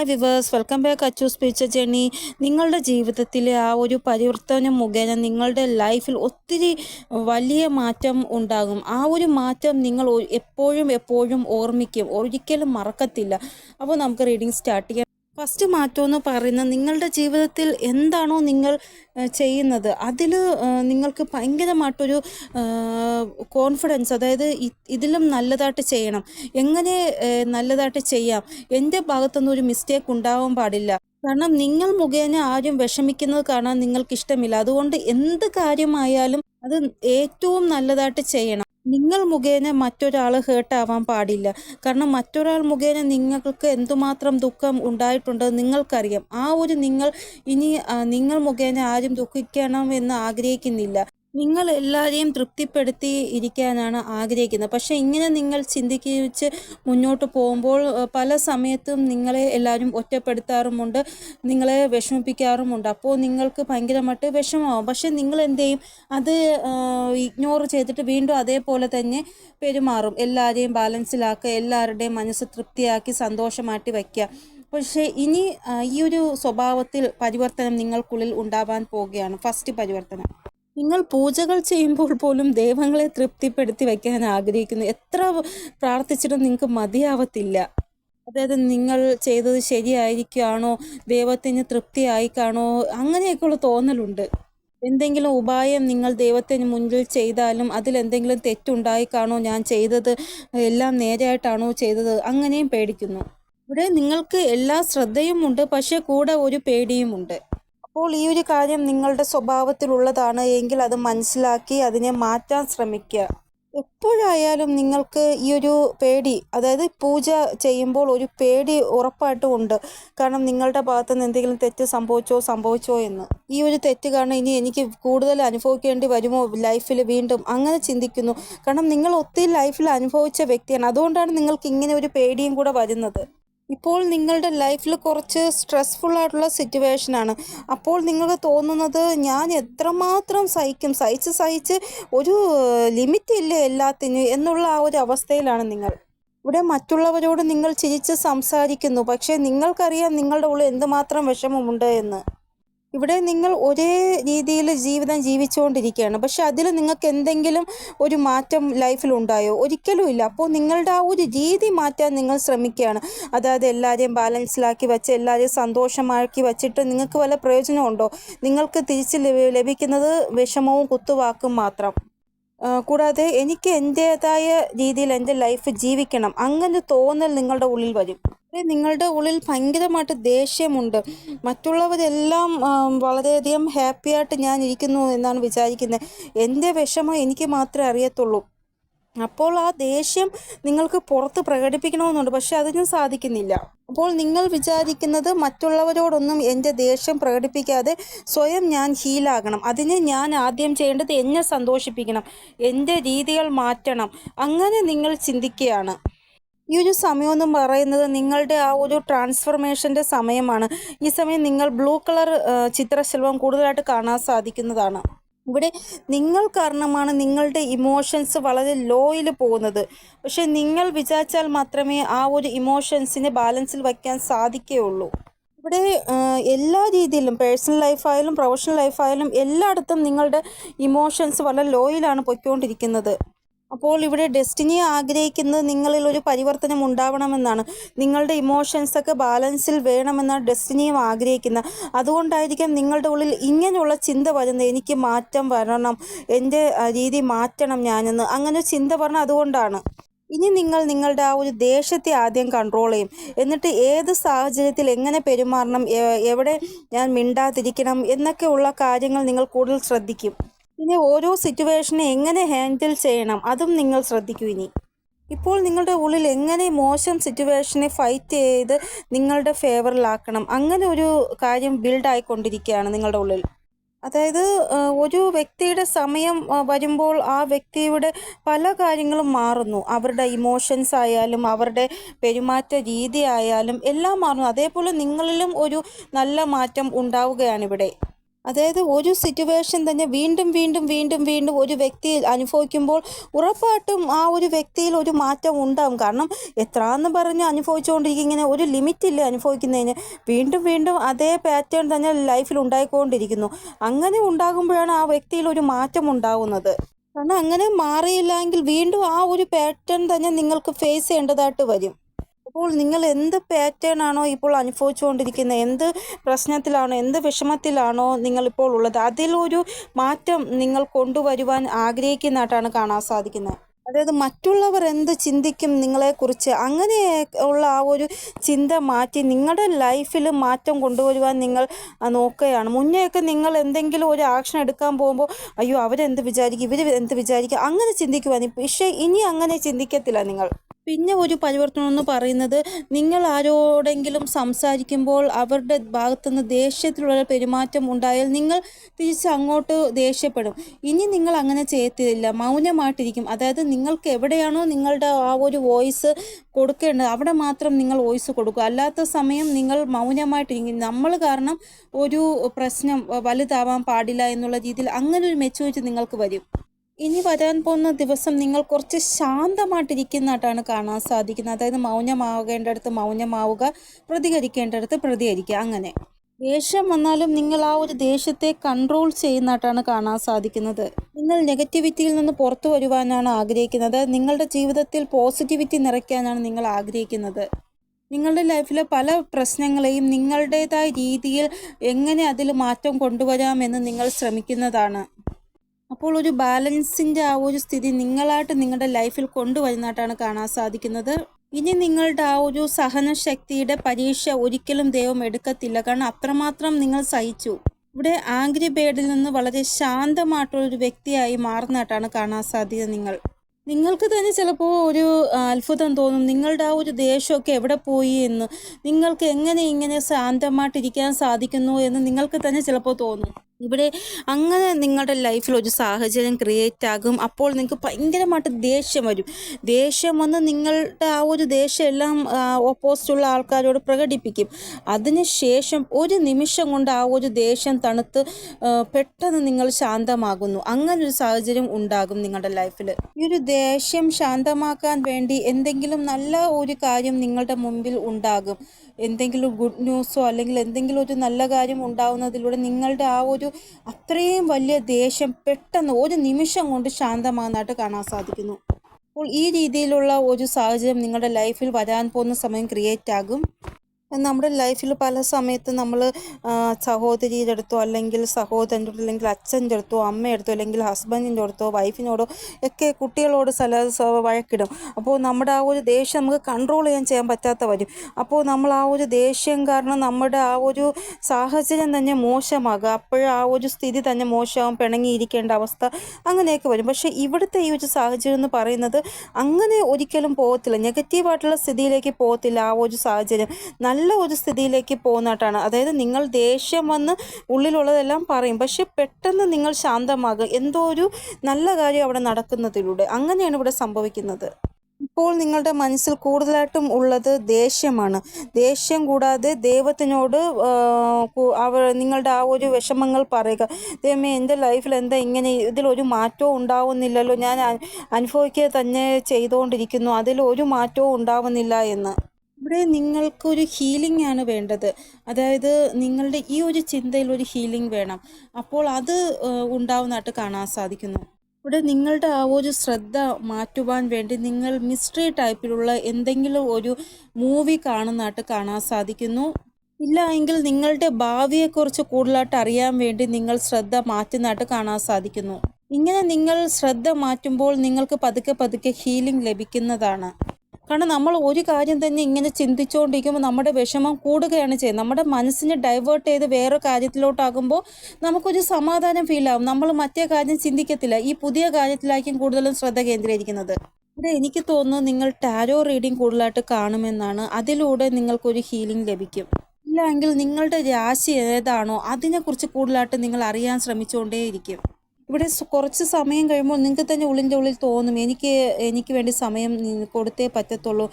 Hi viewers welcome back Achu speech journey നിങ്ങളുടെ ജീവിതത്തിലെ ആ ഒരു പരിവർത്തനം മുഖേന നിങ്ങളുടെ ലൈഫിൽ ഒത്തിരി വലിയ മാറ്റം ഉണ്ടാകും. ആ ഒരു മാറ്റം നിങ്ങൾ എപ്പോഴും എപ്പോഴും ഓർമ്മിക്കും. ഒരിക്കലും മറക്കത്തില്ല. അപ്പോൾ നമുക്ക് റീഡിങ് സ്റ്റാർട്ട് ചെയ്യാം. ഫസ്റ്റ് മാറ്റം എന്ന് പറയുന്നത് നിങ്ങളുടെ ജീവിതത്തിൽ എന്താണോ നിങ്ങൾ ചെയ്യുന്നത്. അതിൽ നിങ്ങൾക്ക് ഭയങ്കരമായിട്ടൊരു കോൺഫിഡൻസ് അതായത് ഇതിലും നല്ലതായിട്ട് ചെയ്യണം. എങ്ങനെ നല്ലതായിട്ട് ചെയ്യാം? എന്റെ ഭാഗത്തുനിന്ന് ഒരു മിസ്റ്റേക്ക് ഉണ്ടാവാൻ പാടില്ല. കാരണം നിങ്ങൾ മുഖേന ആരും വിഷമിക്കുന്നത് കാണാൻ നിങ്ങൾക്ക് ഇഷ്ടമില്ല അതുകൊണ്ട് എന്ത് കാര്യമായാലും അത് ഏറ്റവും നല്ലതായിട്ട് ചെയ്യണം. നിങ്ങൾ മുഖേന മറ്റൊരാൾ ഹേർട്ട് ആവാൻ പാടില്ല. കാരണം മറ്റൊരാൾ മുഖേന നിങ്ങൾക്ക് എന്തുമാത്രം ദുഃഖം ഉണ്ടായിട്ടുണ്ടെന്ന് നിങ്ങൾക്കറിയാം. ആ ഒരു നിങ്ങൾ ഇനി നിങ്ങൾ മുഖേന ആരും ദുഃഖിക്കണം എന്ന് ആഗ്രഹിക്കുന്നില്ല. നിങ്ങൾ എല്ലാവരെയും തൃപ്തിപ്പെടുത്തി ഇരിക്കാനാണ് ആഗ്രഹിക്കുന്നത്. പക്ഷേ ഇങ്ങനെ നിങ്ങൾ ചിന്തിച്ച് മുന്നോട്ട് പോകുമ്പോൾ പല സമയത്തും നിങ്ങളെ എല്ലാവരും ഒറ്റപ്പെടുത്താറുമുണ്ട് നിങ്ങളെ വിഷമിപ്പിക്കാറുമുണ്ട്. അപ്പോൾ നിങ്ങൾക്ക് ഭയങ്കരമായിട്ട് വിഷമമാവും. പക്ഷേ നിങ്ങൾ എന്ത് ചെയ്യും അത് ഇഗ്നോർ ചെയ്തിട്ട് വീണ്ടും അതേപോലെ തന്നെ പെരുമാറും. എല്ലാവരെയും ബാലൻസിലാക്കുക എല്ലാവരുടെയും മനസ്സ് തൃപ്തിയാക്കി സന്തോഷമാക്കി വയ്ക്കുക. പക്ഷേ ഇനി ഈ ഒരു സ്വഭാവത്തിൽ പരിവർത്തനം നിങ്ങൾക്കുള്ളിൽ ഉണ്ടാവാൻ പോവുകയാണ്. ഫസ്റ്റ് പരിവർത്തനം. നിങ്ങൾ പൂജകൾ ചെയ്യുമ്പോൾ പോലും ദൈവങ്ങളെ തൃപ്തിപ്പെടുത്തി വയ്ക്കാൻ ആഗ്രഹിക്കുന്നു. എത്ര പ്രാർത്ഥിച്ചിട്ടും നിങ്ങൾക്ക് മതിയാവത്തില്ല. അതായത് നിങ്ങൾ ചെയ്തത് ശരിയായിരിക്കുകയാണോ ദൈവത്തിന് തൃപ്തിയായി കാണോ അങ്ങനെയൊക്കെയുള്ള തോന്നലുണ്ട്. എന്തെങ്കിലും ഉപായം നിങ്ങൾ ദൈവത്തിന് മുന്നിൽ ചെയ്താലും അതിലെന്തെങ്കിലും തെറ്റുണ്ടായി കാണോ ഞാൻ ചെയ്തത് എല്ലാം നേരെയായിട്ടാണോ ചെയ്തത് അങ്ങനെയും പേടിക്കുന്നു. ഇവിടെ നിങ്ങൾക്ക് എല്ലാ ശ്രദ്ധയുമുണ്ട് പക്ഷേ കൂടെ ഒരു പേടിയുമുണ്ട്. അപ്പോൾ ഈ ഒരു കാര്യം നിങ്ങളുടെ സ്വഭാവത്തിലുള്ളതാണ് എങ്കിൽ അത് മനസ്സിലാക്കി അതിനെ മാറ്റാൻ ശ്രമിക്കുക. എപ്പോഴായാലും നിങ്ങൾക്ക് ഈ ഒരു പേടി അതായത് പൂജ ചെയ്യുമ്പോൾ ഒരു പേടി ഉറപ്പായിട്ടും ഉണ്ട്. കാരണം നിങ്ങളുടെ ഭാഗത്ത് നിന്ന് എന്തെങ്കിലും തെറ്റ് സംഭവിച്ചോ സംഭവിച്ചോ എന്ന്. ഈ ഒരു തെറ്റ് കാരണം ഇനി എനിക്ക് കൂടുതൽ അനുഭവിക്കേണ്ടി വരുമോ ലൈഫിൽ വീണ്ടും? അങ്ങനെ ചിന്തിക്കുന്നു. കാരണം നിങ്ങൾ ഒത്തിരി ലൈഫിൽ അനുഭവിച്ച വ്യക്തിയാണ്. അതുകൊണ്ടാണ് നിങ്ങൾക്ക് ഇങ്ങനെ ഒരു പേടിയും കൂടെ വരുന്നത്. ഇപ്പോൾ നിങ്ങളുടെ ലൈഫിൽ കുറച്ച് സ്ട്രെസ്ഫുൾ ആയിട്ടുള്ള സിറ്റുവേഷൻ ആണ്. അപ്പോൾ നിങ്ങൾക്ക് തോന്നുന്നത് ഞാൻ എത്രമാത്രം സഹിക്കും? സഹിച്ച് സഹിച്ച് ഒരു ലിമിറ്റ് ഇല്ല എല്ലാത്തിനും എന്നുള്ള ആ ഒരു അവസ്ഥയിലാണ് നിങ്ങൾ. ഇവിടെ മറ്റുള്ളവരോട് നിങ്ങൾ ചിരിച്ച് സംസാരിക്കുന്നു. പക്ഷേ നിങ്ങൾക്കറിയാം നിങ്ങളുടെ ഉള്ളിൽ എന്തുമാത്രം വിഷമമുണ്ട് എന്ന്. ഇവിടെ നിങ്ങൾ ഒരേ രീതിയിൽ ജീവിതം ജീവിച്ചുകൊണ്ടിരിക്കുകയാണ്. പക്ഷെ അതിൽ നിങ്ങൾക്ക് എന്തെങ്കിലും ഒരു മാറ്റം ലൈഫിൽ ഉണ്ടായോ? ഒരിക്കലും ഇല്ല. അപ്പോൾ നിങ്ങളുടെ ആ ഒരു രീതി മാറ്റാൻ നിങ്ങൾ ശ്രമിക്കുകയാണ്. അതായത് എല്ലാവരെയും ബാലൻസിലാക്കി വെച്ച് എല്ലാവരെയും സന്തോഷമാക്കി വെച്ചിട്ട് നിങ്ങൾക്ക് വല്ല പ്രയോജനമുണ്ടോ? നിങ്ങൾക്ക് തിരിച്ച് ലഭിക്കുന്നത് വിഷമവും കുത്തുവാക്കും മാത്രം. കൂടാതെ എനിക്ക് എന്റേതായ രീതിയിൽ എന്റെ ലൈഫ് ജീവിക്കണം. അങ്ങനെ തോന്നൽ നിങ്ങളുടെ ഉള്ളിൽ വരും. നിങ്ങളുടെ ഉള്ളിൽ ഭയങ്കരമായിട്ട് ദേഷ്യമുണ്ട്. മറ്റുള്ളവരെല്ലാം വളരെയധികം ഹാപ്പിയായിട്ട് ഞാൻ ഇരിക്കുന്നു എന്നാണ് വിചാരിക്കുന്നത്. എന്റെ വിഷമം എനിക്ക് മാത്രമേ അറിയത്തുള്ളൂ. അപ്പോൾ ആ ദേഷ്യം നിങ്ങൾക്ക് പുറത്ത് പ്രകടിപ്പിക്കണമെന്നുണ്ട് പക്ഷെ അതിനും സാധിക്കുന്നില്ല. അപ്പോൾ നിങ്ങൾ വിചാരിക്കുന്നത് മറ്റുള്ളവരോടൊന്നും എന്റെ ദേഷ്യം പ്രകടിപ്പിക്കാതെ സ്വയം ഞാൻ ഹീലാകണം അതിന് ഞാൻ ആദ്യം ചെയ്യേണ്ടത് എന്നെ സന്തോഷിപ്പിക്കണം എന്റെ രീതികൾ മാറ്റണം. അങ്ങനെ നിങ്ങൾ ചിന്തിക്കുകയാണ്. ഈ ഒരു സമയം എന്ന് പറയുന്നത് നിങ്ങളുടെ ആ ഒരു ട്രാൻസ്ഫർമേഷന്റെ സമയമാണ്. ഈ സമയം നിങ്ങൾ ബ്ലൂ കളർ ചിത്രശലഭം കൂടുതലായിട്ട് കാണാൻ സാധിക്കുന്നതാണ്. ഇവിടെ നിങ്ങൾ കാരണമാണ് നിങ്ങളുടെ ഇമോഷൻസ് വളരെ ലോയിൽ പോകുന്നത്. പക്ഷെ നിങ്ങൾ വിചാരിച്ചാൽ മാത്രമേ ആ ഒരു ഇമോഷൻസിനെ ബാലൻസിൽ വയ്ക്കാൻ സാധിക്കുകയുള്ളൂ. ഇവിടെ എല്ലാ രീതിയിലും പേഴ്സണൽ ലൈഫായാലും പ്രൊഫഷണൽ ലൈഫായാലും എല്ലായിടത്തും നിങ്ങളുടെ ഇമോഷൻസ് വളരെ ലോയിലാണ് പൊയ്ക്കൊണ്ടിരിക്കുന്നത്. അപ്പോൾ ഇവിടെ ഡെസ്റ്റിനി ആഗ്രഹിക്കുന്നത് നിങ്ങളിൽ ഒരു പരിവർത്തനം ഉണ്ടാവണമെന്നാണ്. നിങ്ങളുടെ ഇമോഷൻസ് ഒക്കെ ബാലൻസിൽ വേണമെന്നാണ് ഡെസ്റ്റിനിയും ആഗ്രഹിക്കുന്നത്. അതുകൊണ്ടായിരിക്കാം നിങ്ങളുടെ ഉള്ളിൽ ഇങ്ങനെയുള്ള ചിന്ത വരുന്നത്. എനിക്ക് മാറ്റം വരണം. എന്റെ രീതി മാറ്റണം ഞാനെന്ന്. അങ്ങനെ ചിന്ത പറഞ്ഞ അതുകൊണ്ടാണ്. ഇനി നിങ്ങൾ നിങ്ങളുടെ ആ ഒരു ദേഷ്യത്തെ ആദ്യം കൺട്രോൾ ചെയ്യും. എന്നിട്ട് ഏത് സാഹചര്യത്തിൽ എങ്ങനെ പെരുമാറണം എവിടെ ഞാൻ മിണ്ടാതിരിക്കണം എന്നൊക്കെയുള്ള കാര്യങ്ങൾ നിങ്ങൾ കൂടുതൽ ശ്രദ്ധിക്കും. പിന്നെ ഓരോ സിറ്റുവേഷനെ എങ്ങനെ ഹാൻഡിൽ ചെയ്യണം? അതും നിങ്ങൾ ശ്രദ്ധിക്കൂ ഇനി. ഇപ്പോൾ നിങ്ങളുടെ ഉള്ളിൽ എങ്ങനെ മോശം സിറ്റുവേഷനെ ഫൈറ്റ് ചെയ്ത് നിങ്ങളുടെ ഫേവറിലാക്കണം അങ്ങനെ ഒരു കാര്യം ബിൽഡായിക്കൊണ്ടിരിക്കുകയാണ് നിങ്ങളുടെ ഉള്ളിൽ. അതായത് ഒരു വ്യക്തിയുടെ സമയം വരുമ്പോൾ ആ വ്യക്തിയുടെ പല കാര്യങ്ങളും മാറുന്നു. അവരുടെ ഇമോഷൻസ് ആയാലും അവരുടെ പെരുമാറ്റ രീതി ആയാലും എല്ലാം മാറുന്നു. അതേപോലെ നിങ്ങളിലും ഒരു നല്ല മാറ്റം ഉണ്ടാവുകയാണ് ഇവിടെ. അതായത് ഒരു സിറ്റുവേഷൻ തന്നെ വീണ്ടും വീണ്ടും വീണ്ടും വീണ്ടും ഒരു വ്യക്തി അനുഭവിക്കുമ്പോൾ ഉറപ്പായിട്ടും ആ ഒരു വ്യക്തിയിൽ ഒരു മാറ്റം ഉണ്ടാകും കാരണം എത്രയെന്ന് പറഞ്ഞ് അനുഭവിച്ചുകൊണ്ടിരിക്കും. ഇങ്ങനെ ഒരു ലിമിറ്റില്ല അനുഭവിക്കുന്നതിന്. വീണ്ടും വീണ്ടും അതേ പാറ്റേൺ തന്നെ ലൈഫിൽ ഉണ്ടായിക്കൊണ്ടിരിക്കുന്നു. അങ്ങനെ ഉണ്ടാകുമ്പോഴാണ് ആ വ്യക്തിയിൽ ഒരു മാറ്റം ഉണ്ടാകുന്നത് കാരണം അങ്ങനെ മാറിയില്ലെങ്കിൽ വീണ്ടും ആ ഒരു പാറ്റേൺ തന്നെ നിങ്ങൾക്ക് ഫേസ് ചെയ്യേണ്ടതായിട്ട് വരും. അപ്പോൾ നിങ്ങൾ എന്ത് പാറ്റേൺ ആണോ ഇപ്പോൾ അനുഭവിച്ചുകൊണ്ടിരിക്കുന്നത്? എന്ത് പ്രശ്നത്തിലാണോ? എന്ത് വിഷമത്തിലാണോ നിങ്ങൾ ഇപ്പോൾ ഉള്ളത്? അതിലൊരു മാറ്റം നിങ്ങൾ കൊണ്ടുവരുവാൻ ആഗ്രഹിക്കുന്നതായിട്ടാണ് കാണാൻ സാധിക്കുന്നത്. അതായത് മറ്റുള്ളവർ എന്ത് ചിന്തിക്കും നിങ്ങളെക്കുറിച്ച് അങ്ങനെ ഉള്ള ആ ഒരു ചിന്ത മാറ്റി നിങ്ങളുടെ ലൈഫിൽ മാറ്റം കൊണ്ടുവരുവാൻ നിങ്ങൾ നോക്കുകയാണ്. മുന്നെയൊക്കെ നിങ്ങൾ എന്തെങ്കിലും ഒരു ആക്ഷൻ എടുക്കാൻ പോകുമ്പോൾ അയ്യോ അവരെന്ത് വിചാരിക്കും? ഇവർ എന്ത് വിചാരിക്കും? അങ്ങനെ ചിന്തിക്കുവാൻ. പക്ഷേ ഇനി അങ്ങനെ ചിന്തിക്കത്തില്ല നിങ്ങൾ. പിന്നെ ഒരു പരിവർത്തനം എന്ന് പറയുന്നത് നിങ്ങൾ ആരോടെങ്കിലും സംസാരിക്കുമ്പോൾ അവരുടെ ഭാഗത്തുനിന്ന് ദേഷ്യത്തിലുള്ള പെരുമാറ്റം ഉണ്ടായാൽ നിങ്ങൾ തിരിച്ച് അങ്ങോട്ട് ദേഷ്യപ്പെടും. ഇനി നിങ്ങൾ അങ്ങനെ ചെയ്യത്തില്ല. മൗനമായിട്ടിരിക്കും. അതായത് നിങ്ങൾക്ക് എവിടെയാണോ നിങ്ങളുടെ ആ ഒരു വോയിസ് കൊടുക്കേണ്ടത് അവിടെ മാത്രം നിങ്ങൾ വോയിസ് കൊടുക്കുക. അല്ലാത്ത സമയം നിങ്ങൾ മൗനമായിട്ടിരിക്കും. നമ്മൾ കാരണം ഒരു പ്രശ്നം വലുതാവാൻ പാടില്ല എന്നുള്ള രീതിയിൽ അങ്ങനെ ഒരു മെച്ചൂരിറ്റി നിങ്ങൾക്ക് വരും. ഇനി വരാൻ പോകുന്ന ദിവസം നിങ്ങൾ കുറച്ച് ശാന്തമായിട്ടിരിക്കുന്നതായിട്ടാണ് കാണാൻ സാധിക്കുന്നത്. അതായത് മൗനമാകേണ്ടടുത്ത് മൗനമാവുക പ്രതികരിക്കേണ്ടടുത്ത് പ്രതികരിക്കുക അങ്ങനെ. ദേഷ്യം വന്നാലും നിങ്ങൾ ആ ഒരു ദേഷ്യത്തെ കൺട്രോൾ ചെയ്യുന്നതായിട്ടാണ് കാണാൻ സാധിക്കുന്നത്. നിങ്ങൾ നെഗറ്റിവിറ്റിയിൽ നിന്ന് പുറത്തു വരുവാനാണ് ആഗ്രഹിക്കുന്നത്. നിങ്ങളുടെ ജീവിതത്തിൽ പോസിറ്റിവിറ്റി നിറയ്ക്കാനാണ് നിങ്ങൾ ആഗ്രഹിക്കുന്നത്. നിങ്ങളുടെ ലൈഫിലെ പല പ്രശ്നങ്ങളെയും നിങ്ങളുടേതായ രീതിയിൽ എങ്ങനെ അതിൽ മാറ്റം കൊണ്ടുവരാമെന്ന് നിങ്ങൾ ശ്രമിക്കുന്നതാണ്. അപ്പോൾ ഒരു ബാലൻസിന്റെ ആ ഒരു സ്ഥിതി നിങ്ങളായിട്ട് നിങ്ങളുടെ ലൈഫിൽ കൊണ്ടുവരുന്നതായിട്ടാണ് കാണാൻ സാധിക്കുന്നത്. ഇനി നിങ്ങളുടെ ആ ഒരു സഹനശക്തിയുടെ പരീക്ഷ ഒരിക്കലും ദൈവം എടുക്കത്തില്ല. കാരണം അത്രമാത്രം നിങ്ങൾ സഹിച്ചു. ഇവിടെ ആംഗ്രി ബേഡിൽ നിന്ന് വളരെ ശാന്തമായിട്ടുള്ള ഒരു വ്യക്തിയായി മാറുന്നതായിട്ടാണ് കാണാൻ സാധ്യത നിങ്ങൾ. നിങ്ങൾക്ക് തന്നെ ചിലപ്പോൾ ഒരു അത്ഭുതം തോന്നും. നിങ്ങളുടെ ആ ഒരു ദേഷ്യമൊക്കെ എവിടെ പോയി എന്ന്. നിങ്ങൾക്ക് എങ്ങനെ ഇങ്ങനെ ശാന്തമായിട്ടിരിക്കാൻ സാധിക്കുന്നു എന്ന് നിങ്ങൾക്ക് തന്നെ ചിലപ്പോൾ തോന്നും. ഇവിടെ അങ്ങനെ നിങ്ങളുടെ ലൈഫിൽ ഒരു സാഹചര്യം ക്രിയേറ്റ് ആകും. അപ്പോൾ നിങ്ങൾക്ക് ഭയങ്കരമായിട്ട് ദേഷ്യം വരും. ദേഷ്യം വന്ന് നിങ്ങളുടെ ആ ഒരു ദേഷ്യം എല്ലാം ഓപ്പോസിറ്റുള്ള ആൾക്കാരോട് പ്രകടിപ്പിക്കും. അതിനുശേഷം ഒരു നിമിഷം കൊണ്ട് ആ ഒരു ദേഷ്യം തണുത്ത് പെട്ടെന്ന് നിങ്ങൾ ശാന്തമാകുന്നു. അങ്ങനെ ഒരു സാഹചര്യം ഉണ്ടാകും നിങ്ങളുടെ ലൈഫിൽ ഈ ഒരു ദേഷ്യം ശാന്തമാക്കാൻ വേണ്ടി എന്തെങ്കിലും നല്ല ഒരു കാര്യം നിങ്ങളുടെ മുമ്പിൽ ഉണ്ടാകും. എന്തെങ്കിലും ഗുഡ് ന്യൂസോ അല്ലെങ്കിൽ എന്തെങ്കിലും ഒരു നല്ല കാര്യം ഉണ്ടാവുന്നതിലൂടെ നിങ്ങളുടെ ആ ഒരു അത്രയും വലിയ ദേഷ്യം പെട്ടെന്ന് ഒരു നിമിഷം കൊണ്ട് ശാന്തമാകുന്നതായിട്ട് കാണാൻ സാധിക്കുന്നു. അപ്പോൾ ഈ രീതിയിലുള്ള ഒരു സാഹചര്യം നിങ്ങളുടെ ലൈഫിൽ വരാൻ പോകുന്ന സമയം ക്രിയേറ്റ് ആകും. നമ്മുടെ ലൈഫിൽ പല സമയത്ത് നമ്മൾ സഹോദരിയുടെ അടുത്തോ അല്ലെങ്കിൽ സഹോദരന്റെ അടുത്തോ അല്ലെങ്കിൽ അച്ഛന്റെ അടുത്തോ അമ്മയുടെ അടുത്തോ അല്ലെങ്കിൽ ഹസ്ബൻഡിന്റെ അടുത്തോ വൈഫിനോടോ ഒക്കെ കുട്ടികളോട് സ്ഥല വഴക്കിടും. അപ്പോൾ നമ്മുടെ ആ ഒരു ദേഷ്യം നമുക്ക് കൺട്രോൾ ചെയ്യാൻ ചെയ്യാൻ പറ്റാത്ത വരും. അപ്പോൾ നമ്മൾ ആ ഒരു ദേഷ്യം കാരണം നമ്മുടെ ആ ഒരു സാഹചര്യം തന്നെ മോശമാകുക അപ്പോൾ ആ ഒരു സ്ഥിതി തന്നെ മോശമാകും പിണങ്ങിയിരിക്കേണ്ട അവസ്ഥ അങ്ങനെയൊക്കെ വരും. പക്ഷേ ഇവിടുത്തെ ഈ ഒരു സാഹചര്യം എന്ന് പറയുന്നത് അങ്ങനെ ഒരിക്കലും പോകത്തില്ല. നെഗറ്റീവായിട്ടുള്ള സ്ഥിതിയിലേക്ക് പോകത്തില്ല ആ ഒരു സാഹചര്യം. നല്ല ഒരു സ്ഥിതിയിലേക്ക് പോകുന്നതായിട്ടാണ്. അതായത് നിങ്ങൾ ദേഷ്യം വന്ന് ഉള്ളിലുള്ളതെല്ലാം പറയും. പക്ഷെ പെട്ടെന്ന് നിങ്ങൾ ശാന്തമാകും എന്തോ ഒരു നല്ല കാര്യം അവിടെ നടക്കുന്നതിലൂടെ അങ്ങനെയാണ് ഇവിടെ സംഭവിക്കുന്നത്. ഇപ്പോൾ നിങ്ങളുടെ മനസ്സിൽ കൂടുതലായിട്ടും ഉള്ളത് ദേഷ്യമാണ്. ദേഷ്യം കൂടാതെ ദൈവത്തിനോട് അവർ നിങ്ങളുടെ ആ ഒരു വിഷമങ്ങൾ പറയുക. ദൈവമേ എന്റെ ലൈഫിൽ എന്താ ഇങ്ങനെ ഇതിലൊരു മാറ്റവും ഉണ്ടാവുന്നില്ലല്ലോ. ഞാൻ അനുഭവിക്കുക തന്നെ ചെയ്തുകൊണ്ടിരിക്കുന്നു. അതിൽ ഒരു മാറ്റവും ഉണ്ടാവുന്നില്ല എന്ന്. ഇവിടെ നിങ്ങൾക്കൊരു ഹീലിംഗ് ആണ് വേണ്ടത്. അതായത് നിങ്ങളുടെ ഈ ഒരു ചിന്തയിൽ ഒരു ഹീലിംഗ് വേണം. അപ്പോൾ അത് ഉണ്ടാവുന്നതായിട്ട് കാണാൻ സാധിക്കുന്നു. ഇവിടെ നിങ്ങളുടെ ആ ഒരു ശ്രദ്ധ മാറ്റുവാൻ വേണ്ടി നിങ്ങൾ മിസ്റ്ററി ടൈപ്പിലുള്ള എന്തെങ്കിലും ഒരു മൂവി കാണുന്നതായിട്ട് കാണാൻ സാധിക്കുന്നു. ഇല്ല എങ്കിൽ നിങ്ങളുടെ ഭാവിയെക്കുറിച്ച് കൂടുതലായിട്ട് അറിയാൻ വേണ്ടി നിങ്ങൾ ശ്രദ്ധ മാറ്റുന്നതായിട്ട് കാണാൻ സാധിക്കുന്നു. ഇങ്ങനെ നിങ്ങൾ ശ്രദ്ധ മാറ്റുമ്പോൾ നിങ്ങൾക്ക് പതുക്കെ പതുക്കെ ഹീലിംഗ് ലഭിക്കുന്നതാണ്. കാരണം നമ്മൾ ഒരു കാര്യം തന്നെ ഇങ്ങനെ ചിന്തിച്ചുകൊണ്ടിരിക്കുമ്പോൾ നമ്മുടെ വിഷമം കൂടുകയാണ് ചെയ്യുന്നത്. നമ്മുടെ മനസ്സിനെ ഡൈവേർട്ട് ചെയ്ത് വേറെ കാര്യത്തിലോട്ടാകുമ്പോൾ നമുക്കൊരു സമാധാനം ഫീൽ ആകും നമ്മൾ മറ്റേ കാര്യം ചിന്തിക്കത്തില്ല. ഈ പുതിയ കാര്യത്തിലായിരിക്കും കൂടുതലും ശ്രദ്ധ കേന്ദ്രീകരിക്കുന്നത്. ഇവിടെ എനിക്ക് തോന്നുന്നു നിങ്ങൾ ടാരോ റീഡിംഗ് കൂടുതലായിട്ട് കാണുമെന്നാണ്. അതിലൂടെ നിങ്ങൾക്കൊരു ഹീലിംഗ് ലഭിക്കും. ഇല്ലെങ്കിൽ നിങ്ങളുടെ രാശി ഏതാണോ അതിനെക്കുറിച്ച് കൂടുതലായിട്ട് നിങ്ങൾ അറിയാൻ ശ്രമിച്ചുകൊണ്ടേയിരിക്കും. ഇവിടെ കുറച്ച് സമയം കഴിയുമ്പോൾ നിങ്ങൾക്ക് തന്നെ ഉള്ളിന്റെ ഉള്ളിൽ തോന്നും എനിക്ക് എനിക്ക് വേണ്ടി സമയം കൊടുത്തേ പറ്റത്തുള്ളൂ.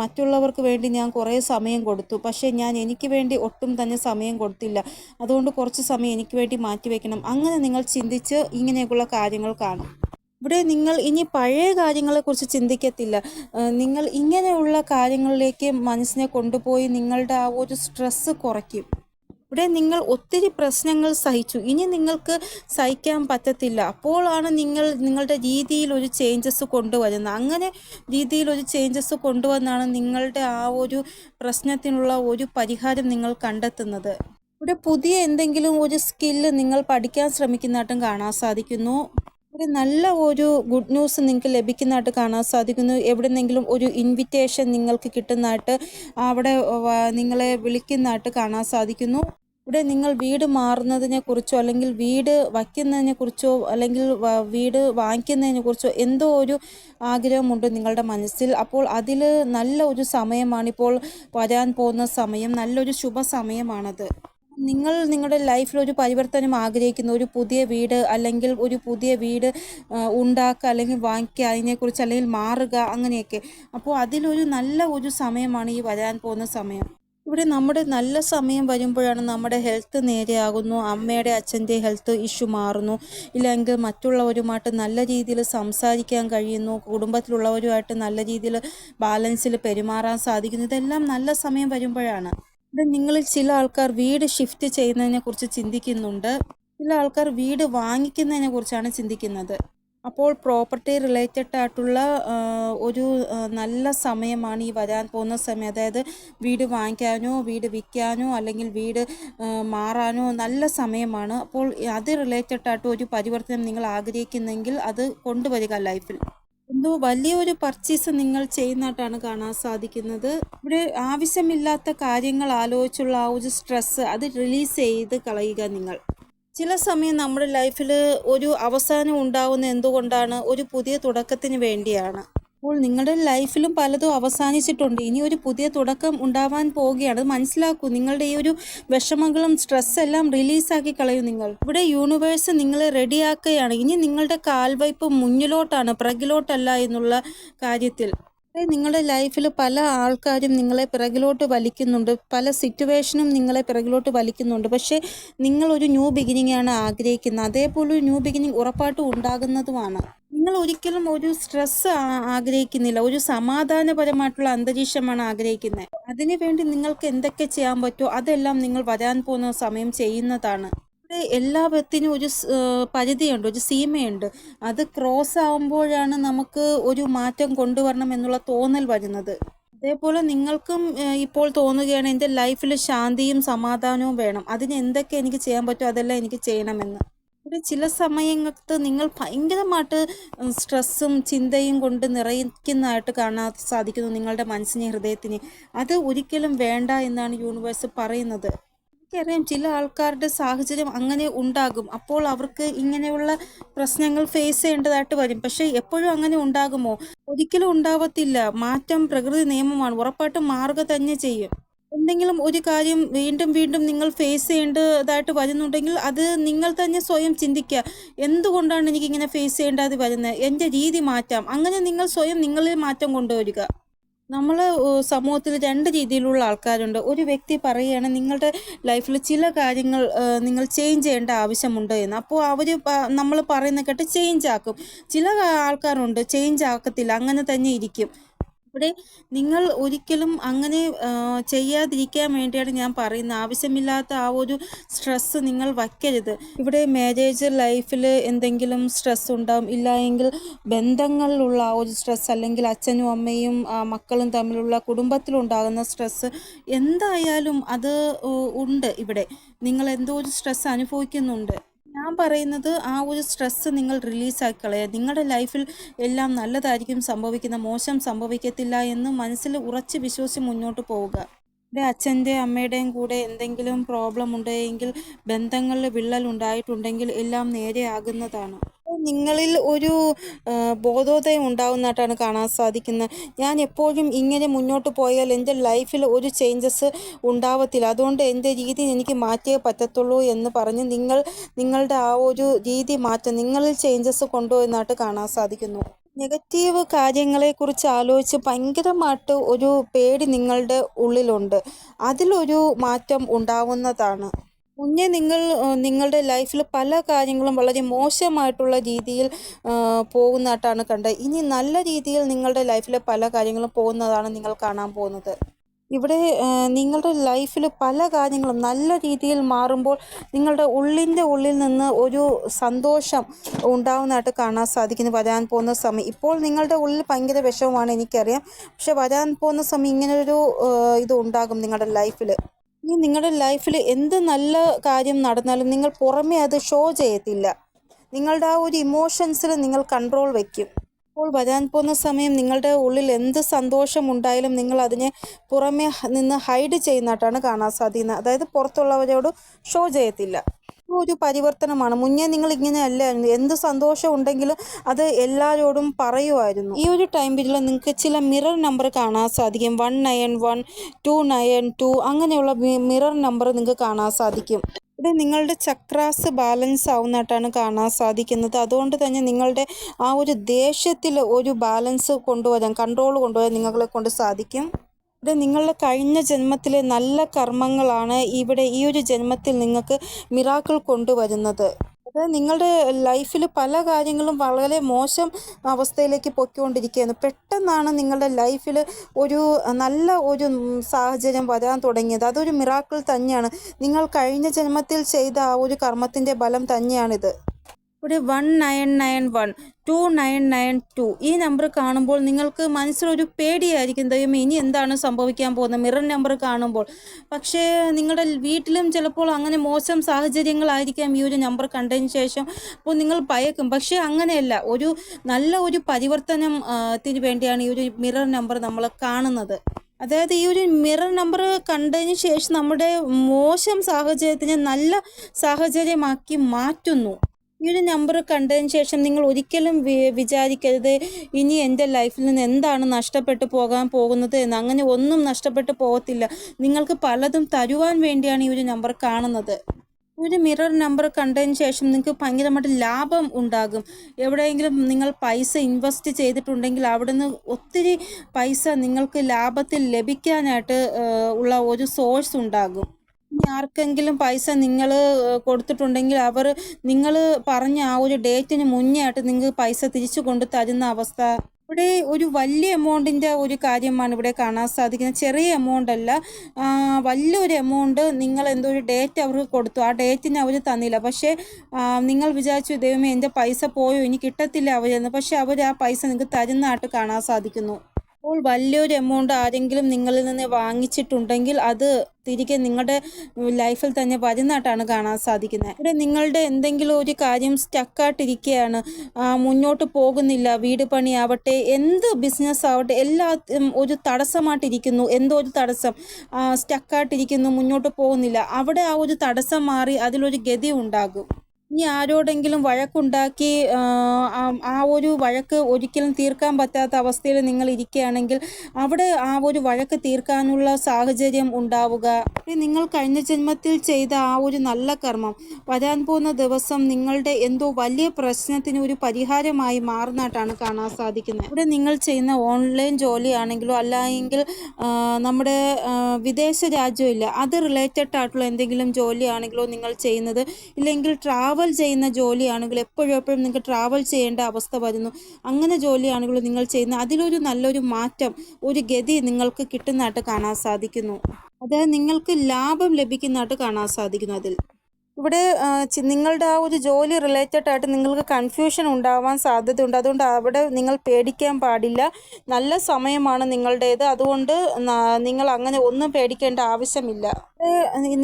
മറ്റുള്ളവർക്ക് വേണ്ടി ഞാൻ കുറേ സമയം കൊടുത്തു. പക്ഷേ ഞാൻ എനിക്ക് വേണ്ടി ഒട്ടും തന്നെ സമയം കൊടുത്തില്ല. അതുകൊണ്ട് കുറച്ച് സമയം എനിക്ക് വേണ്ടി മാറ്റിവെക്കണം അങ്ങനെ നിങ്ങൾ ചിന്തിച്ച് ഇങ്ങനെയൊക്കെയുള്ള കാര്യങ്ങൾ കാണും. ഇവിടെ നിങ്ങൾ ഇനി പഴയ കാര്യങ്ങളെക്കുറിച്ച് ചിന്തിക്കത്തില്ല. നിങ്ങൾ ഇങ്ങനെയുള്ള കാര്യങ്ങളിലേക്ക് മനസ്സിനെ കൊണ്ടുപോയി നിങ്ങളുടെ ആ ഒരു സ്ട്രെസ്സ് കുറയ്ക്കും. ഇവിടെ നിങ്ങൾ ഒത്തിരി പ്രശ്നങ്ങൾ സഹിച്ചു. ഇനി നിങ്ങൾക്ക് സഹിക്കാൻ പറ്റത്തില്ല. അപ്പോഴാണ് നിങ്ങൾ നിങ്ങളുടെ രീതിയിൽ ഒരു ചേഞ്ചസ് കൊണ്ടുവരുന്നത്. അങ്ങനെ രീതിയിൽ ഒരു ചേഞ്ചസ് കൊണ്ടുവന്നാണ് നിങ്ങളുടെ ആ ഒരു പ്രശ്നത്തിനുള്ള ഒരു പരിഹാരം നിങ്ങൾ കണ്ടെത്തുന്നത്. ഇവിടെ പുതിയ എന്തെങ്കിലും ഒരു സ്കില്ല് നിങ്ങൾ പഠിക്കാൻ ശ്രമിക്കുന്നതായിട്ടും കാണാൻ സാധിക്കുന്നു. ഒരു നല്ല ഒരു ഗുഡ് ന്യൂസ് നിങ്ങൾക്ക് ലഭിക്കുന്നതായിട്ട് കാണാൻ സാധിക്കുന്നു. എവിടെന്നെങ്കിലും ഒരു ഇൻവിറ്റേഷൻ നിങ്ങൾക്ക് കിട്ടുന്നതായിട്ട് അവിടെ നിങ്ങളെ വിളിക്കുന്നതായിട്ട് കാണാൻ സാധിക്കുന്നു. ഇവിടെ നിങ്ങൾ വീട് മാറുന്നതിനെ കുറിച്ചോ അല്ലെങ്കിൽ വീട് വയ്ക്കുന്നതിനെ കുറിച്ചോ അല്ലെങ്കിൽ വീട് വാങ്ങിക്കുന്നതിനെ കുറിച്ചോ എന്തോ ഒരു ആഗ്രഹമുണ്ട് നിങ്ങളുടെ മനസ്സിൽ. അപ്പോൾ അതിൽ നല്ല ഒരു സമയമാണിപ്പോൾ വരാൻ പോകുന്ന സമയം. നല്ലൊരു ശുഭ സമയമാണത് നിങ്ങൾ നിങ്ങളുടെ ലൈഫിൽ ഒരു പരിവർത്തനം ആഗ്രഹിക്കുന്നു ഒരു പുതിയ വീട് അല്ലെങ്കിൽ ഒരു പുതിയ വീട് ഉണ്ടാക്കുക അല്ലെങ്കിൽ വാങ്ങിക്കുക അതിനെക്കുറിച്ച് അല്ലെങ്കിൽ മാറുക അങ്ങനെയൊക്കെ. അപ്പോൾ അതിലൊരു നല്ല ഒരു സമയമാണ് ഈ വരാൻ പോകുന്ന സമയം. ഇവിടെ നമ്മുടെ നല്ല സമയം വരുമ്പോഴാണ് നമ്മുടെ ഹെൽത്ത് നേരെയാകുന്നു. അമ്മയുടെ അച്ഛന്റെ ഹെൽത്ത് ഇഷ്യൂ മാറുന്നു. ഇല്ലെങ്കിൽ മറ്റുള്ളവരുമായിട്ട് നല്ല രീതിയിൽ സംസാരിക്കാൻ കഴിയുന്നു. കുടുംബത്തിലുള്ളവരുമായിട്ട് നല്ല രീതിയിൽ ബാലൻസിൽ പെരുമാറാൻ സാധിക്കുന്നു. ഇതെല്ലാം നല്ല സമയം വരുമ്പോഴാണ്. ഇവിടെ നിങ്ങളിൽ ചില ആൾക്കാർ വീട് ഷിഫ്റ്റ് ചെയ്യുന്നതിനെ കുറിച്ച് ചിന്തിക്കുന്നുണ്ട്. ചില ആൾക്കാർ വീട് വാങ്ങിക്കുന്നതിനെ കുറിച്ചാണ് ചിന്തിക്കുന്നത്. അപ്പോൾ പ്രോപ്പർട്ടി റിലേറ്റഡ് ആയിട്ടുള്ള ഒരു നല്ല സമയമാണ് ഈ വരാൻ പോകുന്ന സമയം. അതായത് വീട് വാങ്ങിക്കാനോ വീട് വിൽക്കാനോ അല്ലെങ്കിൽ വീട് മാറാനോ നല്ല സമയമാണ്. അപ്പോൾ അത് റിലേറ്റഡ് ആയിട്ട് ഒരു പരിവർത്തനം നിങ്ങൾ ആഗ്രഹിക്കുന്നെങ്കിൽ അത് കൊണ്ടുവരിക ലൈഫിൽ എന്തോ വലിയൊരു പർച്ചേസ് നിങ്ങൾ ചെയ്യുന്നതായിട്ടാണ് കാണാൻ സാധിക്കുന്നത്. ഇവിടെ ആവശ്യമില്ലാത്ത കാര്യങ്ങൾ ആലോചിച്ചുള്ള ആ ഒരു സ്ട്രെസ്സ് അത് റിലീസ് ചെയ്ത് കളയുക നിങ്ങൾ. ചില സമയം നമ്മുടെ ലൈഫിൽ ഒരു അവസാനം ഉണ്ടാവുന്ന എന്തുകൊണ്ടാണ്? ഒരു പുതിയ തുടക്കത്തിന് വേണ്ടിയാണ്. അപ്പോൾ നിങ്ങളുടെ ലൈഫിലും പലതും അവസാനിച്ചിട്ടുണ്ട്. ഇനി ഒരു പുതിയ തുടക്കം ഉണ്ടാവാൻ പോവുകയാണ്. അത് മനസ്സിലാക്കൂ. നിങ്ങളുടെ ഈ ഒരു വിഷമങ്ങളും സ്ട്രെസ് എല്ലാം റിലീസാക്കി കളയൂ നിങ്ങൾ. ഇവിടെ യൂണിവേഴ്സ് നിങ്ങളെ റെഡിയാക്കുകയാണ് ഇനി നിങ്ങളുടെ കാൽവയ്പ് മുന്നിലോട്ടാണ് പ്രഗിലോട്ടല്ല എന്നുള്ള കാര്യത്തിൽ. നിങ്ങളുടെ ലൈഫിൽ പല ആൾക്കാരും നിങ്ങളെ പിറകിലോട്ട് വലിക്കുന്നുണ്ട്. പല സിറ്റുവേഷനും നിങ്ങളെ പിറകിലോട്ട് വലിക്കുന്നുണ്ട്. പക്ഷേ നിങ്ങൾ ഒരു ന്യൂ ബിഗിനിങ് ആണ് ആഗ്രഹിക്കുന്നത്. അതേപോലെ ഒരു ന്യൂ ബിഗിനിങ് ഉറപ്പായിട്ടും ഉണ്ടാകുന്നതുമാണ്. നിങ്ങൾ ഒരിക്കലും ഒരു സ്ട്രെസ് ആഗ്രഹിക്കുന്നില്ല. ഒരു സമാധാനപരമായിട്ടുള്ള അന്തരീക്ഷമാണ് ആഗ്രഹിക്കുന്നത്. അതിനുവേണ്ടി നിങ്ങൾക്ക് എന്തൊക്കെ ചെയ്യാൻ പറ്റുമോ അതെല്ലാം നിങ്ങൾ വരാൻ പോകുന്ന സമയം ചെയ്യുന്നതാണ്. ഇവിടെ എല്ലാത്തിനും ഒരു പരിധിയുണ്ട് ഒരു സീമയുണ്ട്. അത് ക്രോസ് ആവുമ്പോഴാണ് നമുക്ക് ഒരു മാറ്റം കൊണ്ടുവരണം എന്നുള്ള തോന്നൽ വരുന്നത്. അതേപോലെ നിങ്ങൾക്കും ഇപ്പോൾ തോന്നുകയാണ് എന്റെ ലൈഫിൽ ശാന്തിയും സമാധാനവും വേണം. അതിന് എന്തൊക്കെ എനിക്ക് ചെയ്യാൻ പറ്റുമോ അതെല്ലാം എനിക്ക് ചെയ്യണമെന്ന്. ഇവിടെ ചില സമയങ്ങൾക്ക് നിങ്ങൾ ഭയങ്കരമായിട്ട് സ്ട്രെസ്സും ചിന്തയും കൊണ്ട് നിറയ്ക്കുന്നതായിട്ട് കാണാൻ സാധിക്കുന്നു നിങ്ങളുടെ മനസ്സിനെ ഹൃദയത്തിന് അത് ഒരിക്കലും വേണ്ട എന്നാണ് യൂണിവേഴ്സ് പറയുന്നത്. എനിക്കറിയാം ചില ആൾക്കാരുടെ സാഹചര്യം അങ്ങനെ ഉണ്ടാകും. അപ്പോൾ അവർക്ക് ഇങ്ങനെയുള്ള പ്രശ്നങ്ങൾ ഫേസ് ചെയ്യേണ്ടതായിട്ട് വരും. പക്ഷേ എപ്പോഴും അങ്ങനെ ഉണ്ടാകുമോ? ഒരിക്കലും ഉണ്ടാവത്തില്ല. മാറ്റം പ്രകൃതി നിയമമാണ്. ഉറപ്പായിട്ടും മാറുക തന്നെ ചെയ്യും. എന്തെങ്കിലും ഒരു കാര്യം വീണ്ടും വീണ്ടും നിങ്ങൾ ഫേസ് ചെയ്യേണ്ടതായിട്ട് വരുന്നുണ്ടെങ്കിൽ അത് നിങ്ങൾ തന്നെ സ്വയം ചിന്തിക്കുക. എന്തുകൊണ്ടാണ് എനിക്ക് ഇങ്ങനെ ഫേസ് ചെയ്യേണ്ടത് വരുന്നത്? എന്റെ രീതി മാറ്റാം. അങ്ങനെ നിങ്ങൾ സ്വയം നിങ്ങളിൽ മാറ്റം കൊണ്ടുവരിക. നമ്മൾ സമൂഹത്തിൽ രണ്ട് രീതിയിലുള്ള ആൾക്കാരുണ്ട്. ഒരു വ്യക്തി പറയുകയാണ് നിങ്ങളുടെ ലൈഫിൽ ചില കാര്യങ്ങൾ നിങ്ങൾ ചേഞ്ച് ചെയ്യേണ്ട ആവശ്യമുണ്ട് എന്ന്. അപ്പോൾ അവർ നമ്മൾ പറയുന്ന കേട്ട് ചേഞ്ച് ആക്കും. ചില ആൾക്കാരുണ്ട് ചേഞ്ച് ആക്കത്തില്ല അങ്ങനെ തന്നെ ഇരിക്കും. ഇവിടെ നിങ്ങൾ ഒരിക്കലും അങ്ങനെ ചെയ്യാതിരിക്കാൻ വേണ്ടിയാണ് ഞാൻ പറയുന്നത്. ആവശ്യമില്ലാത്ത ആ ഒരു സ്ട്രെസ്സ് നിങ്ങൾ വയ്ക്കരുത്. ഇവിടെ മാരേജ് ലൈഫിൽ എന്തെങ്കിലും സ്ട്രെസ് ഉണ്ടാവും. ഇല്ല എങ്കിൽ ബന്ധങ്ങളിലുള്ള ആ ഒരു സ്ട്രെസ് അല്ലെങ്കിൽ അച്ഛനും അമ്മയും മക്കളും തമ്മിലുള്ള കുടുംബത്തിലുണ്ടാകുന്ന സ്ട്രെസ് എന്തായാലും അത് ഉണ്ട് ഇവിടെ. നിങ്ങൾ എന്തോ ഒരു സ്ട്രെസ് അനുഭവിക്കുന്നുണ്ട്. ഞാൻ പറയുന്നത് ആ ഒരു സ്ട്രെസ്സ് നിങ്ങൾ റിലീസാക്കി കളയുക നിങ്ങളുടെ ലൈഫിൽ എല്ലാം നല്ലതായിരിക്കും സംഭവിക്കുന്ന മോശം സംഭവിക്കത്തില്ല എന്ന് മനസ്സിൽ ഉറച്ച് വിശ്വസിച്ച് മുന്നോട്ട് പോവുക. എന്റെ അച്ഛന്റെ അമ്മയുടെയും കൂടെ എന്തെങ്കിലും പ്രോബ്ലം ഉണ്ടെങ്കിൽ ബന്ധങ്ങളിൽ വിള്ളൽ ഉണ്ടായിട്ടുണ്ടെങ്കിൽ എല്ലാം നേരെയാകുന്നതാണ്. നിങ്ങളിൽ ഒരു ബോധോദയം ഉണ്ടാവുന്നതായിട്ടാണ് കാണാൻ സാധിക്കുന്നത്. ഞാൻ എപ്പോഴും ഇങ്ങനെ മുന്നോട്ട് പോയാൽ എന്റെ ലൈഫിൽ ഒരു ചേഞ്ചസ് ഉണ്ടാവത്തില്ല. അതുകൊണ്ട് എന്റെ രീതി എനിക്ക് മാറ്റിയേ പറ്റത്തുള്ളൂ എന്ന് പറഞ്ഞ് നിങ്ങൾ നിങ്ങളുടെ ആ ഒരു രീതി മാറ്റം നിങ്ങളിൽ ചേഞ്ചസ് കൊണ്ടുപോയെന്നായിട്ട് കാണാൻ സാധിക്കുന്നു. നെഗറ്റീവ് കാര്യങ്ങളെക്കുറിച്ച് ആലോചിച്ച് ഭയങ്കരമായിട്ട് ഒരു പേടി നിങ്ങളുടെ ഉള്ളിലുണ്ട്. അതിലൊരു മാറ്റം ഉണ്ടാവുന്നതാണ്. മുന്നേ നിങ്ങൾ നിങ്ങളുടെ ലൈഫിൽ പല കാര്യങ്ങളും വളരെ മോശമായിട്ടുള്ള രീതിയിൽ പോകുന്നതായിട്ടാണ് കണ്ടത്. ഇനി നല്ല രീതിയിൽ നിങ്ങളുടെ ലൈഫിൽ പല കാര്യങ്ങളും പോകുന്നതാണ് നിങ്ങൾ കാണാൻ പോകുന്നത്. ഇവിടെ നിങ്ങളുടെ ലൈഫിൽ പല കാര്യങ്ങളും നല്ല രീതിയിൽ മാറുമ്പോൾ നിങ്ങളുടെ ഉള്ളിന്റെ ഉള്ളിൽ നിന്ന് ഒരു സന്തോഷം ഉണ്ടാവുന്നതായിട്ട് കാണാൻ സാധിക്കുന്നു. വരാൻ പോകുന്ന സമയം. ഇപ്പോൾ നിങ്ങളുടെ ഉള്ളിൽ ഭയങ്കര വിഷമമാണ് എനിക്കറിയാം. പക്ഷെ വരാൻ പോകുന്ന സമയം ഇങ്ങനൊരു ഇത് ഉണ്ടാകും നിങ്ങളുടെ ലൈഫിൽ. ഇനി നിങ്ങളുടെ ലൈഫിൽ എന്ത് നല്ല കാര്യം നടന്നാലും നിങ്ങൾ പുറമേ അത് ഷോ ചെയ്യത്തില്ല. നിങ്ങളുടെ ആ ഒരു ഇമോഷൻസിൽ നിങ്ങൾ കൺട്രോൾ വയ്ക്കും അപ്പോൾ വരാൻ പോകുന്ന സമയം നിങ്ങളുടെ ഉള്ളിൽ എന്ത് സന്തോഷം ഉണ്ടായാലും നിങ്ങൾ അതിനെ പുറമേ നിന്ന് ഹൈഡ് ചെയ്യുന്നതായിട്ടാണ് കാണാൻ സാധിക്കുന്നത്. അതായത് പുറത്തുള്ളവരോട് ഷോ ചെയ്യത്തില്ല. ഒരു പരിവർത്തനമാണ്. മുന്നേ നിങ്ങൾ ഇങ്ങനെ അല്ലായിരുന്നു എന്ത് സന്തോഷം ഉണ്ടെങ്കിലും അത് എല്ലാവരോടും പറയുമായിരുന്നു. ഈ ഒരു ടൈം പീരീഡിൽ നിങ്ങൾക്ക് ചില മിറർ നമ്പർ കാണാൻ സാധിക്കും. One nine one two nine two അങ്ങനെയുള്ള മിറർ നമ്പർ നിങ്ങൾക്ക് കാണാൻ സാധിക്കും. ഇത് നിങ്ങളുടെ ചക്രാസ് ബാലൻസ് ആവുന്നതായിട്ടാണ് കാണാൻ സാധിക്കുന്നത്. അതുകൊണ്ട് തന്നെ നിങ്ങളുടെ ആ ഒരു ദേഷ്യത്തിൽ ഒരു ബാലൻസ് കൊണ്ടുവരാൻ കൺട്രോൾ കൊണ്ടുവരാൻ നിങ്ങളെ കൊണ്ട് സാധിക്കും. ഇവിടെ നിങ്ങളുടെ കഴിഞ്ഞ ജന്മത്തിലെ നല്ല കർമ്മങ്ങളാണ് ഇവിടെ ഈ ഒരു ജന്മത്തിൽ നിങ്ങൾക്ക് മിറാക്കിൾ കൊണ്ടുവരുന്നത്. അത് നിങ്ങളുടെ ലൈഫിൽ പല കാര്യങ്ങളും വളരെ മോശം അവസ്ഥയിലേക്ക് പൊയ്ക്കൊണ്ടിരിക്കുകയാണ്. പെട്ടെന്നാണ് നിങ്ങളുടെ ലൈഫിൽ ഒരു നല്ല ഒരു സാഹചര്യം വരാൻ തുടങ്ങിയത്. അതൊരു മിറാക്കിൾ തന്നെയാണ്. നിങ്ങൾ കഴിഞ്ഞ ജന്മത്തിൽ ചെയ്ത ആ ഒരു കർമ്മത്തിന്റെ ബലം തന്നെയാണിത്. ഇവിടെ one nine nine one two nine nine two ഈ നമ്പർ കാണുമ്പോൾ നിങ്ങൾക്ക് മനസ്സിലൊരു പേടിയായിരിക്കും. ദൈവമേ ഇനി എന്താണ് സംഭവിക്കാൻ പോകുന്നത്? മിറർ നമ്പർ കാണുമ്പോൾ. പക്ഷേ നിങ്ങളുടെ വീട്ടിലും ചിലപ്പോൾ അങ്ങനെ മോശം സാഹചര്യങ്ങളായിരിക്കാം ഈ ഒരു നമ്പർ കണ്ടതിന് ശേഷം. അപ്പോൾ നിങ്ങൾ ഭയക്കും. പക്ഷേ അങ്ങനെയല്ല. ഒരു നല്ല ഒരു പരിവർത്തനം ആ, ത്തിന് വേണ്ടിയാണ് ഈ ഒരു മിറർ നമ്പർ നമ്മൾ കാണുന്നത്. അതായത് ഈ ഒരു മിറർ നമ്പർ കണ്ടതിന് ശേഷം നമ്മുടെ മോശം സാഹചര്യത്തിനെ നല്ല സാഹചര്യമാക്കി മാറ്റുന്നു. ഈ ഒരു നമ്പർ കണ്ടതിന് ശേഷം നിങ്ങൾ ഒരിക്കലും വിചാരിക്കരുത്. ഇനി എന്റെ ലൈഫിൽ നിന്ന് എന്താണ് നഷ്ടപ്പെട്ടു പോകാൻ പോകുന്നത് എന്ന്. അങ്ങനെ ഒന്നും നഷ്ടപ്പെട്ടു പോകത്തില്ല. നിങ്ങൾക്ക് പലതും തരുവാൻ വേണ്ടിയാണ് ഈ ഒരു നമ്പർ കാണുന്നത്. ഒരു മിറർ നമ്പർ കണ്ടതിന് ശേഷം നിങ്ങൾക്ക് ഭയങ്കരമായിട്ട് ലാഭം ഉണ്ടാകും. എവിടെയെങ്കിലും നിങ്ങൾ പൈസ ഇൻവെസ്റ്റ് ചെയ്തിട്ടുണ്ടെങ്കിൽ അവിടെ നിന്ന് ഒത്തിരി പൈസ നിങ്ങൾക്ക് ലാഭത്തിൽ ലഭിക്കാനായിട്ട് ഉള്ള ഒരു സോഴ്സ് ഉണ്ടാകും. ആർക്കെങ്കിലും പൈസ നിങ്ങൾ കൊടുത്തിട്ടുണ്ടെങ്കിൽ അവർ നിങ്ങൾ പറഞ്ഞ ആ ഒരു ഡേറ്റിന് മുന്നേ ആയിട്ട് നിങ്ങൾക്ക് പൈസ തിരിച്ചു കൊണ്ട് തരുന്ന അവസ്ഥ. ഇവിടെ ഒരു വലിയ എമൗണ്ടിന്റെ ഒരു കാര്യമാണ് ഇവിടെ കാണാൻ സാധിക്കുന്നത്. ചെറിയ എമൗണ്ട് അല്ല വലിയൊരു എമൗണ്ട് നിങ്ങൾ എന്തോ ഒരു ഡേറ്റ് അവർക്ക് കൊടുത്തു. ആ ഡേറ്റിന് അവർ തന്നില്ല. പക്ഷേ നിങ്ങൾ വിചാരിച്ചു ദൈവമേ എന്റെ പൈസ പോയോ ഇനി കിട്ടത്തില്ല അവരെന്ന്. പക്ഷേ അവർ ആ പൈസ നിങ്ങൾക്ക് തരുന്നതായിട്ട് കാണാൻ സാധിക്കുന്നു. അപ്പോൾ വലിയൊരു എമൗണ്ട് ആരെങ്കിലും നിങ്ങളിൽ നിന്ന് വാങ്ങിച്ചിട്ടുണ്ടെങ്കിൽ അത് തിരികെ നിങ്ങളുടെ ലൈഫിൽ തന്നെ വരുന്നതായിട്ടാണ് കാണാൻ സാധിക്കുന്നത്. ഇവിടെ നിങ്ങളുടെ എന്തെങ്കിലും ഒരു കാര്യം സ്റ്റക്കായിട്ടിരിക്കുകയാണ് മുന്നോട്ട് പോകുന്നില്ല വീട് പണിയാവട്ടെ എന്ത് ബിസിനസ് ആവട്ടെ എല്ലാത്തിനും ഒരു തടസ്സമായിട്ടിരിക്കുന്നു എന്തോ ഒരു തടസ്സം സ്റ്റക്കായിട്ടിരിക്കുന്നു മുന്നോട്ട് പോകുന്നില്ല അവിടെ ആ ഒരു തടസ്സം മാറി അതിലൊരു ഗതി ഉണ്ടാകും. ഇനി ആരോടെങ്കിലും വഴക്കുണ്ടാക്കി ആ, ഒരു വഴക്ക് ഒരിക്കലും തീർക്കാൻ പറ്റാത്ത അവസ്ഥയിൽ നിങ്ങൾ ഇരിക്കുകയാണെങ്കിൽ അവിടെ ആ ഒരു വഴക്ക് തീർക്കാനുള്ള സാഹചര്യം ഉണ്ടാവുക. നിങ്ങൾ കഴിഞ്ഞ ജന്മത്തിൽ ചെയ്ത ആ ഒരു നല്ല കർമ്മം വരാൻ പോകുന്ന ദിവസം നിങ്ങളുടെ എന്തോ വലിയ പ്രശ്നത്തിന് ഒരു പരിഹാരമായി മാറുന്നതായിട്ടാണ് കാണാൻ സാധിക്കുന്നത്. ഇവിടെ നിങ്ങൾ ചെയ്യുന്ന ഓൺലൈൻ ജോലിയാണെങ്കിലോ അല്ലെങ്കിൽ നമ്മുടെ വിദേശ രാജ്യമില്ല അത് റിലേറ്റഡ് ആയിട്ടുള്ള എന്തെങ്കിലും ജോലിയാണെങ്കിലോ നിങ്ങൾ ചെയ്യുന്നത് ഇല്ലെങ്കിൽ ട്രാവൽ ചെയ്യുന്ന ജോലിയാണെങ്കിൽ എപ്പോഴും എപ്പോഴും നിങ്ങൾക്ക് ട്രാവൽ ചെയ്യേണ്ട അവസ്ഥ വരുന്നു. അങ്ങനെ ജോലിയാണെങ്കിൽ നിങ്ങൾ ചെയ്യുന്ന അതിലൊരു നല്ലൊരു മാറ്റം ഒരു ഗതി നിങ്ങൾക്ക് കിട്ടുന്നതായിട്ട് കാണാൻ സാധിക്കുന്നു. അതായത് നിങ്ങൾക്ക് ലാഭം ലഭിക്കുന്നതായിട്ട് കാണാൻ സാധിക്കുന്നു അതിൽ. ഇവിടെ നിങ്ങളുടെ ആ ഒരു ജോലി റിലേറ്റഡ് ആയിട്ട് നിങ്ങൾക്ക് കൺഫ്യൂഷൻ ഉണ്ടാവാൻ സാധ്യതയുണ്ട്. അതുകൊണ്ട് അവിടെ നിങ്ങൾ പേടിക്കാൻ പാടില്ല. നല്ല സമയമാണ് നിങ്ങളുടേത്. അതുകൊണ്ട് നിങ്ങൾ അങ്ങനെ ഒന്നും പേടിക്കേണ്ട ആവശ്യമില്ല.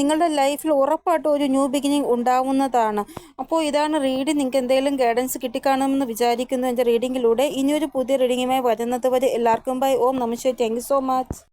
നിങ്ങളുടെ ലൈഫിൽ ഉറപ്പായിട്ടും ഒരു ന്യൂ ബിഗിനിങ് ഉണ്ടാവുന്നതാണ്. അപ്പോൾ ഇതാണ് റീഡിങ് നിങ്ങൾക്ക് എന്തെങ്കിലും ഗൈഡൻസ് കിട്ടിക്കാണുമെന്ന് വിചാരിക്കുന്നു എന്റെ റീഡിങ്ങിലൂടെ ഇനിയൊരു പുതിയ റീഡിങ്ങുമായി വരുന്നത് വരെ എല്ലാവർക്കും bye Om namaste thank so much